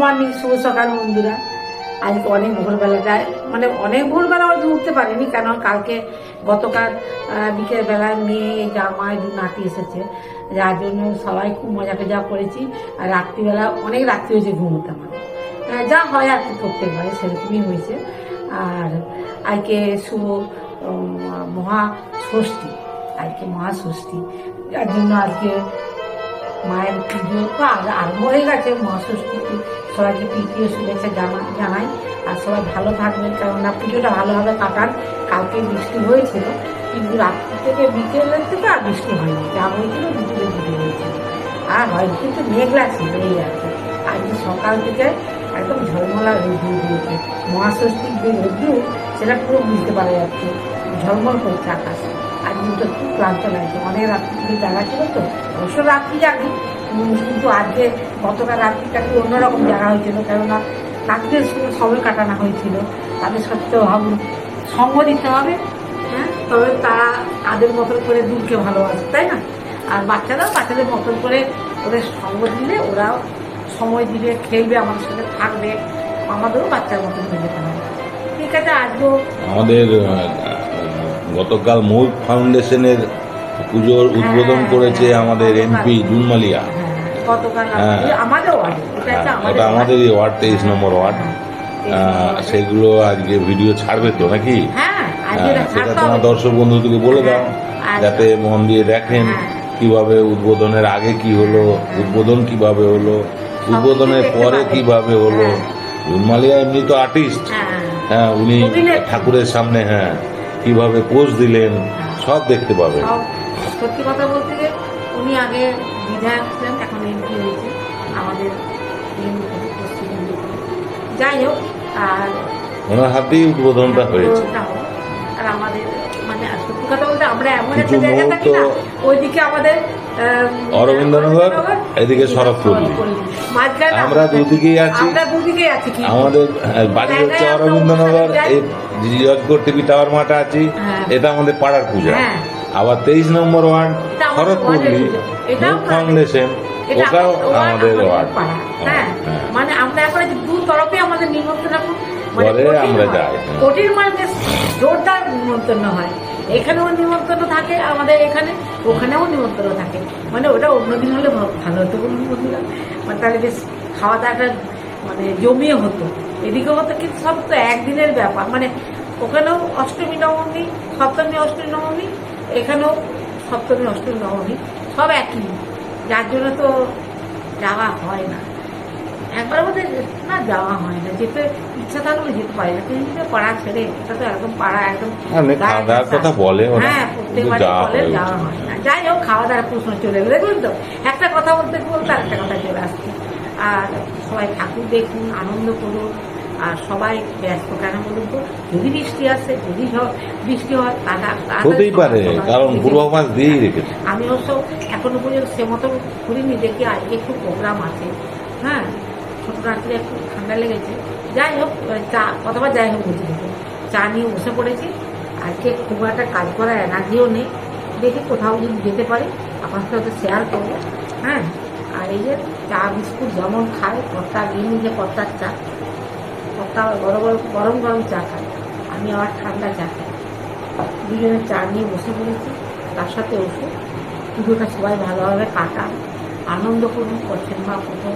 Morning শুভ সকাল বন্ধুরা। আজকে অনেক ভোরবেলাটায় মানে অনেক ভোরবেলা হয়তো উঠতে পারিনি কেন কালকে গতকাল বিকেলবেলায় মেয়ে, জামাই দু নাতি এসেছে। যার জন্য সবাই খুব মজা টজা করেছি। আর রাত্রিবেলা অনেক রাত্রি হয়েছে ঘুমোতে আমার। যা হয় আর কি প্রত্যেকবারে সেরকমই হয়েছে। আর আজকে শুভ মহা ষষ্ঠী। আজকে মহা ষষ্ঠী। যার জন্য আজকে মায়ের পুজো আরম্ভ হয়ে গেছে মহাষষ্ঠী সবাইকে প্রীতীয় শুভেচ্ছা জানা জানাই। আর সবাই ভালো থাকবেন কেননা পুজোটা ভালোভাবে কাটান কালকে বৃষ্টি হয়েছিল কিন্তু রাত্রি থেকে বিকেলের থেকে আর বৃষ্টি হয়নি। যা হয়েছিল বিকেলে বৃষ্টি হয়েছিল। আর হয় কিন্তু মেঘলা ছিল এই আর আজকে সকাল থেকে একদম ঝলমলা রোদ্দুর দিয়েছে মহাষষ্ঠীর যে রোদ্দুর সেটা পুরো বুঝতে পারা যাচ্ছে। ঝলমল করছে আকাশ। আর কিন্তু খুব ক্লান্ত লাগছে। অনেক রাত্রি জায়গা ছিল তো। অবশ্য রাত্রি উম, কিন্তু আজকে গতকাল রাত্রিটা একটু অন্যরকম জায়গা হয়েছিল কেননা রাত্রের সঙ্গে সময় কাটানো হয়েছিল। তাদের সত্ত্বেও ভাবুন সঙ্গ দিতে হবে হ্যাঁ? তবে তারা তাদের মতন করে দূরকে ভালোবাসে তাই না? আর বাচ্চারাও বাচ্চাদের মতন করে ওদের সঙ্গ দিলে ওরাও সময় দিবে খেলবে আমাদের সাথে থাকবে আমাদেরও বাচ্চার মতন হয়ে যেতে হবে। ঠিক আছে আজকেও আমাদের গতকাল মূল ফাউন্ডেশনের পুজোর উদ্বোধন হ্যাঁ, করেছে হ্যাঁ, আমাদের। এমপি জুনমালিয়া হ্যাঁ। আমাদের ওটা হ্যাঁ, আমাদের ওয়ার্ড। তেইশ নম্বর ওয়ার্ড। সেগুলো আজকে ভিডিও ছাড়বে তো নাকি? হ্যাঁ হ্যাঁ, সেটা তোমার দর্শক বন্ধুদেরকে বলে দাও হ্যাঁ, যাতে মন দিয়ে দেখেন। কীভাবে উদ্বোধনের আগে কি হলো উদ্বোধন কীভাবে হলো উদ্বোধনের পরে। কীভাবে হলো। জুনমালিয়া এমনি তো আর্টিস্ট হ্যাঁ। উনি ঠাকুরের সামনে হ্যাঁ কীভাবে পোজ দিলেন সব দেখতে পাবেন সত্যি কথা বলতে উনি আগে বিধায়ক ছিলেন এখন এমপি হয়েছে আমাদের পশ্চিম মেদিনীপুর। যাই হোক আর ওনার হাতেই উদ্বোধনটা হয়েছে আর আমাদের মানে সত্যি কথা বলতে আমরা এমন একটা জায়গায় থাকি না ওইদিকে আমাদের অরবিন্দনগর, এদিকে শরৎপল্লী। আমরা দুদিকেই আছি। আমাদের বাড়ি হচ্ছে অরবিন্দনগর এই জিয়জগড় টিভি টাওয়ার মাঠে আছি হ্যাঁ। এটা আমাদের পাড়ার পূজা হ্যাঁ। আবার তেইশ নম্বর ওয়ার্ড মুখ ফাউন্ডেশন ওটাও আমাদের ওয়ার্ড হ্যাঁ হ্যাঁ। মানে আমরা এখন দু তরফে আমাদের নিমন্ত্রণ মানে আমরা হয়। যাই, হ্যাঁ। কঠিন মানে জোরদার নিমন্ত্রণ হয়। এখানেও নিমন্ত্রণ থাকে আমাদের এখানে ওখানেও নিমন্ত্রণ থাকে। মানে ওটা অন্যদিন হলে ভালো হতো বলুন বন্ধুরা। মানে তাহলে বেশ খাওয়া দাওয়াটা মানে জমিয়ে হতো। এদিকে হতো কিন্তু সব তো একদিনের ব্যাপার। মানে ওখানেও অষ্টমী নবমী সপ্তমী অষ্টমী নবমী এখানেও সপ্তমী অষ্টমী নবমী সব একই। যার জন্য তো যাওয়া হয় না। একবার বোধ না যাওয়া হয় না যেতে ইচ্ছা থাকলে যেতে পারি না। কিন্তু যে পাড়া ছেড়ে এটা তো একদম পাড়া একদম খাওয়া দাওয়ার কথা বলে হ্যাঁ প্রত্যেকবার বলে যাওয়া হয় না। যাই হোক খাওয়া দাওয়ার প্রশ্ন চলে গেলে। দেখুন তো একটা কথা বলতে বলতে একটা কথা চলে আসছে। আর সবাই ঠাকুর দেখুন আনন্দ করুন। আর সবাই ব্যস্ত কেন বলুন তো? যদি বৃষ্টি আসে যদি বৃষ্টি হয় হতেই পারে কারণ পূর্বাভাস দিয়েই রেখেছে। আমি অবশ্য এখনও পর্যন্ত সে মতো ঘুরিনি দেখি আজকে একটু প্রোগ্রাম আছে। হ্যাঁ ছোট রাত্রে একটু ঠান্ডা লেগেছে। যাই হোক চা অথবা যাই হোক বুঝে চা নিয়ে বসে পড়েছি। আজকে খুব একটা কাজ করার এনার্জিও নেই। দেখি কোথাও যদি যেতে পারি আপনার সাথে শেয়ার করব। হ্যাঁ আর এই যে চা বিস্কুট যেমন খায় কর্তা গিয়ে যে কর্তার চা। কর্তা বড় বড় গরম গরম চা খায় আমি আবার ঠান্ডা চা খাই। দুজনে চা নিয়ে বসে পড়েছি। তার সাথে ওষুধ। পুজোটা সবাই ভালোভাবে কাটান। আনন্দ করুন, করছেন মা প্রথম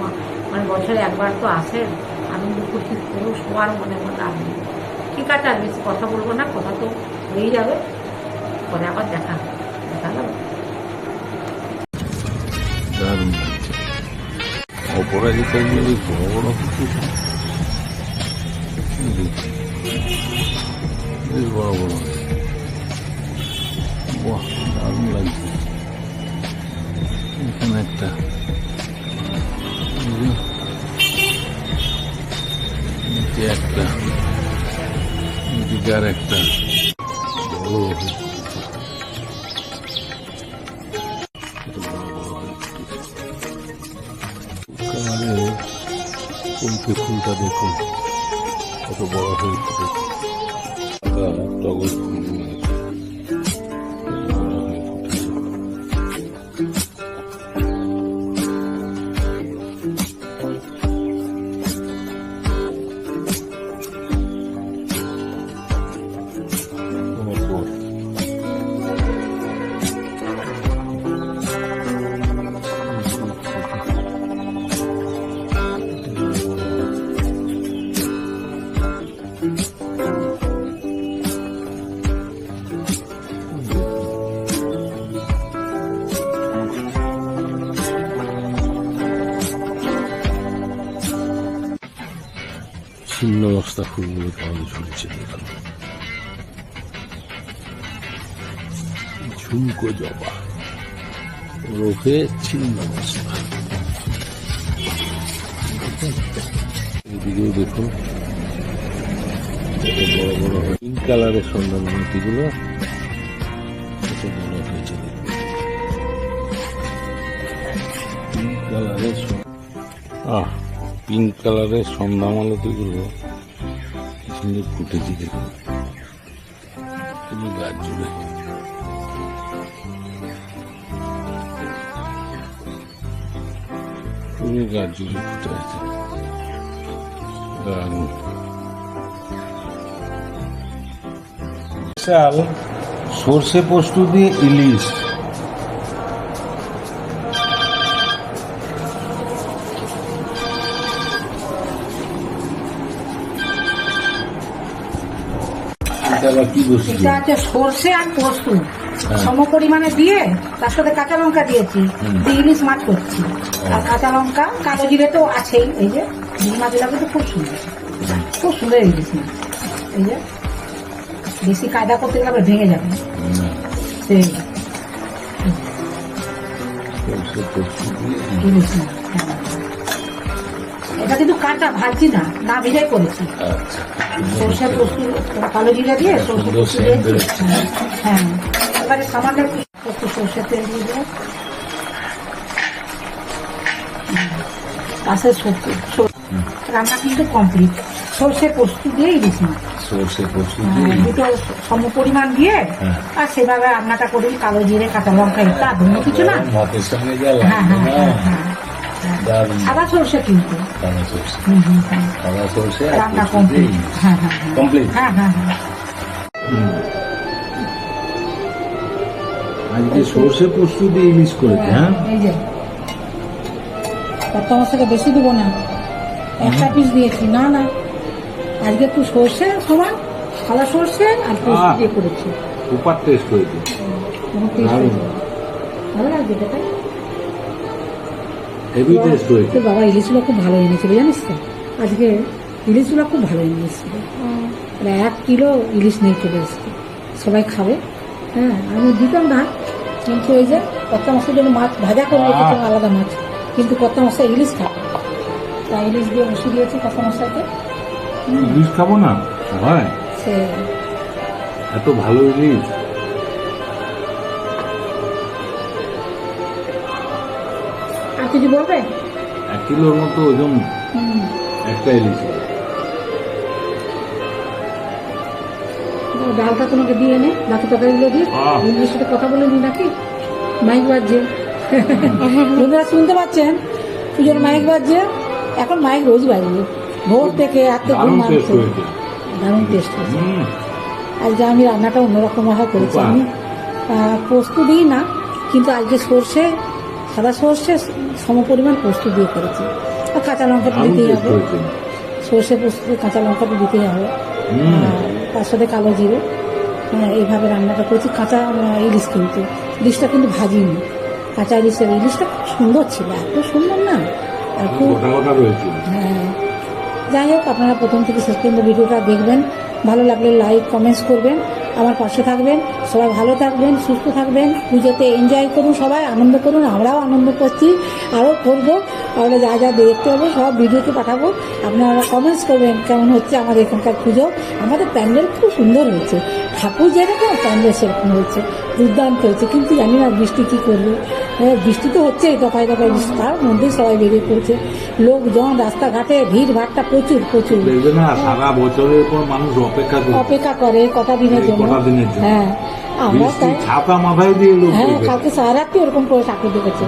মানে বছরে একবার তো আসেন। আনন্দ করছি, পুরো সবার মনে মনে আনন্দ। ঠিক আছে, আর বেশি কথা বলব না, কথা তো হয়েই যাবে। পরে আবার দেখা। দেখা যাবে লাগছে। বড় বড় কিছু বেশ বড় বড় বাহ দারুণ লাগছে এখানে একটা একটা এদিকে একটা বড় দেখুন কত বড় হয়েছে। এটা টগর কেমন ঝুলছে দেখুন ঝুমকো জবা ওরফে ছিন্ন মস্তা এদিকেও দেখুন বড় বড় পিঙ্ক কালারের সন্ধান মূর্তিগুলো কত বড় হয়েছে পিঙ্ক কালারের আহ পিঙ্ক কালারের সন্ধ্যামালতিগুলো কি সুন্দর ফুটেছে দেখুন পুরো গাছ জুড়ে পুরো গাছ জুড়ে ফুটে আছে। দারুণ সর্ষে পোস্ত দিয়ে ইলিশ এটা এটা আছে সর্ষে আর পোস্ত সম পরিমাণে দিয়ে তার সাথে কাঁচা লঙ্কা দিয়েছি। দিয়ে ইলিশ মাছ করছি। আর কাঁচা লঙ্কা কালো জিরে তো আছেই। এই যে ইলিশ মাছগুলো কিন্তু খুব সুন্দর। খুব সুন্দর ইলিশ মাছ। এই যে বেশি কায়দা করতে গেলে আবার ভেঙে যাবে। সেই সর্ষে ইলিশ। মাছ হ্যাঁ। এটা কিন্তু কাঁচা ভাজছি না না ভেজাই করেছি। আচ্ছা। সর্ষে পোস্ত কালো জিরে দিয়ে সর্ষে পোস্ত scent হ্যাঁ এবারে সামান্য একটু একটু তেল দিয়ে দেবো রান্না কিন্তু কমপ্লিট সর্ষে পোস্ত দিয়ে ইলিশ সর্ষে পোস্ত দিয়ে হ্যাঁ। দুটো সম পরিমাণ দিয়ে হ্যাঁ। আর সেভাবে রান্নাটা করি কালো জিরে কাঁচা লঙ্কা এটা আর অন্য কিছু না হ্যাঁ হ্যাঁ হ্যাঁ হ্যাঁ দারুণ সাদা সর্ষে কিন্তু। সর্ষে। সর্ষে রান্না পোস্ত কমপ্লিট হ্যাঁ হ্যাঁ হ্যাঁ। কমপ্লিট হ্যাঁ হ্যাঁ হ্যাঁ। আজকে সর্ষে পোস্ত দিয়ে ইলিশ করেছে হ্যাঁ এই যে। কত মশলাকে বেশি দেবো না। একটা পিস দিয়েছি। না না। আজকে একটু সর্ষে সমান সাদা সর্ষে আর পোস্ত দিয়ে করেছি। সুপার টেস্ট হয়েছে। ভালো লাগছে টেস্ট বাবা ইলিশগুলো খুব ভালো এনেছিল জানিস তো? আজকে ইলিশগুলো খুব ভালো এনে এসেছিল মানে এক কিলো ইলিশ নিয়ে চলে এসেছে সবাই খাবে। হ্যাঁ আমি দিতাম না। কিন্তু ওই যে কত্তা মাছের জন্য মাছ ভাজা করে রেখেছে আলাদা মাছ। কিন্তু কত্তা মশা ইলিশ খাবে। তাই ইলিশ দিয়ে বসে দিয়েছি কত্তা মশাকে ইলিশ খাব না? হয় সে এত ভালো ইলিশ। কিছু বলবে এক কিলোর মতো ওজন একটা ইলিশ। ডালটা তোমাকে দিয়ে নে বাকি তরকারিগুলো দিয়ে। আহ। সাথে কথা বলে নি নাকি? মাইক বাজছে। বন্ধুরা শুনতে পাচ্ছেন? পুজোর মাইক বাজছে। এখন মাইক রোজ বাজবে। ভোর থেকে রাত্রে ঘুম মারছে হয়েছে। দারুণ টেস্ট হয়েছে। আজকে আমি রান্নাটা অন্যরকম ভাবে করেছি। আমি পোস্ত দিই না কিন্তু আজকে সর্ষে সাদা সর্ষে সম পরিমাণ পোস্ত দিয়ে করেছি। আর কাঁচা লঙ্কা তো দিতেই হবে। সর্ষে পোস্ত কাঁচা লঙ্কা তো দিতেই হবে। আর তার সাথে কালো জিরে। হ্যাঁ এইভাবে রান্নাটা করেছি। কাঁচা ইলিশ কিন্তু। ইলিশটা কিন্তু ভাজিনি। কাঁচা ইলিশের ইলিশটা খুব সুন্দর ছিল। এত সুন্দর না। আর খুব হ্যাঁ। যাই হোক আপনারা প্রথম থেকে শেষ পর্যন্ত ভিডিওটা দেখবেন। ভালো লাগলে লাইক কমেন্টস করবেন। আমার পাশে থাকবেন, সবাই ভালো থাকবেন, সুস্থ থাকবেন, পুজোতে এনজয় করুন সবাই, আনন্দ করুন, আমরাও আনন্দ করছি আরও করব, আমরা যা যা দেখতে হবে সব ভিডিওতে পাঠাবো, আপনারা কমেন্টস করবেন কেমন হচ্ছে আমাদের এখানকার পুজো, আমাদের প্যান্ডেল খুব সুন্দর হয়েছে, ঠাকুর যেরকম, প্যান্ডেল সেরকম হয়েছে, দুর্দান্ত হয়েছে, কিন্তু জানি না বৃষ্টি কী করবে। বৃষ্টি তো হচ্ছেই দফায় দফায় বৃষ্টি। তার মধ্যেই সবাই বেরিয়ে পড়ছে। লোকজন রাস্তাঘাটে ভিড় ভাড়টা প্রচুর। প্রচুর সারা বছরের পর মানুষ অপেক্ষা করে অপেক্ষা করে কটা দিনের জন্য। হ্যাঁ আমরা তাই ছাতা মাথায় দিয়ে হ্যাঁ কালকে সারা রাত্রি ওরকম করে ঠাকুর দেখেছে।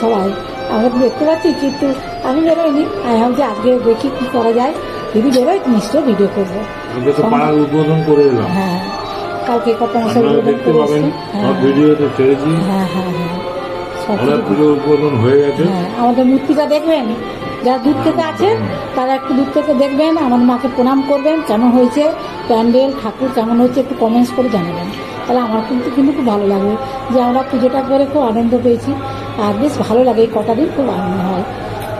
সবাই আমরা দেখতে পাচ্ছি কিন্তু আমি বেরোয়নি আমি ভাবছি আজকে দেখি কি করা যায়। যদি বেরোয় নিশ্চয় ভিডিও করব। উদ্বোধন করে হ্যাঁ কালকে কত দেখতে পাবেন হ্যাঁ। ভিডিওতে ছেড়েছি। হ্যাঁ হ্যাঁ হ্যাঁ। উদ্বোধন হয়ে গেছে। আমাদের মূর্তিটা দেখবেন যারা দূর থেকে আছেন তারা একটু দূর থেকে দেখবেন আমার মাকে প্রণাম করবেন কেমন হয়েছে প্যান্ডেল ঠাকুর কেমন হয়েছে একটু কমেন্টস করে জানাবেন। তাহলে আমার কিন্তু কিন্তু খুব ভালো লাগবে যে আমরা পুজোটা করে খুব আনন্দ পেয়েছি। আর বেশ ভালো লাগে এই কটা দিন খুব আনন্দ হয়।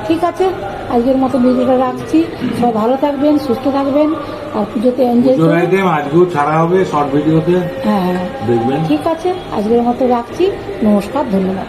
ঠিক আছে আজকের মতো ভিডিওটা রাখছি। সবাই ভালো থাকবেন সুস্থ থাকবেন আর পুজোতে এনজয় করবেন আজকেও ছাড়া হবে শর্ট ভিডিওতে হ্যাঁ হ্যাঁ। দেখবেন। ঠিক আছে আজকের মতো রাখছি নমস্কার ধন্যবাদ।